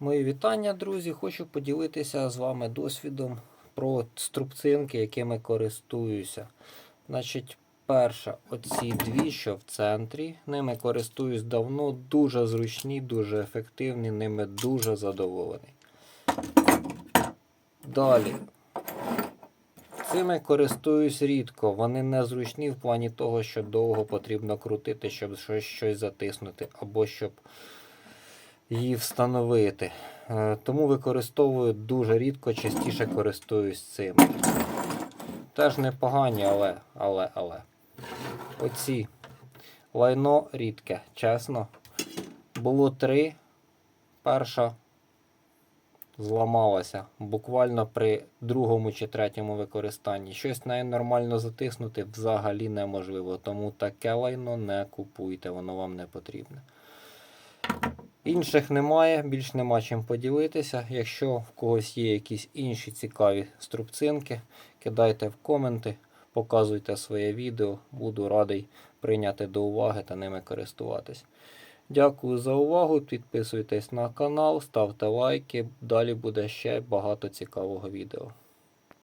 Мої вітання, друзі. Хочу поділитися з вами досвідом про струбцинки, якими користуюся. Значить, перша, оці дві, що в центрі. Ними користуюсь давно, дуже зручні, дуже ефективні, ними дуже задоволений. Далі. Цими користуюсь рідко. Вони незручні в плані того, що довго потрібно крутити, щоб щось, щось затиснути, або щоб її встановити. Е, Тому використовую дуже рідко, частіше користуюсь цим. Теж непогані, але, але, але. Оці лайно рідке, чесно. Було три. Перша зламалася буквально при другому чи третьому використанні. Щось нею нормально затиснути взагалі неможливо. Тому таке лайно не купуйте, воно вам не потрібне. Інших немає, більш нема чим поділитися. Якщо в когось є якісь інші цікаві струбцинки, кидайте в коменти, показуйте своє відео. Буду радий прийняти до уваги та ними користуватись. Дякую за увагу. Підписуйтесь на канал, ставте лайки. Далі буде ще багато цікавого відео.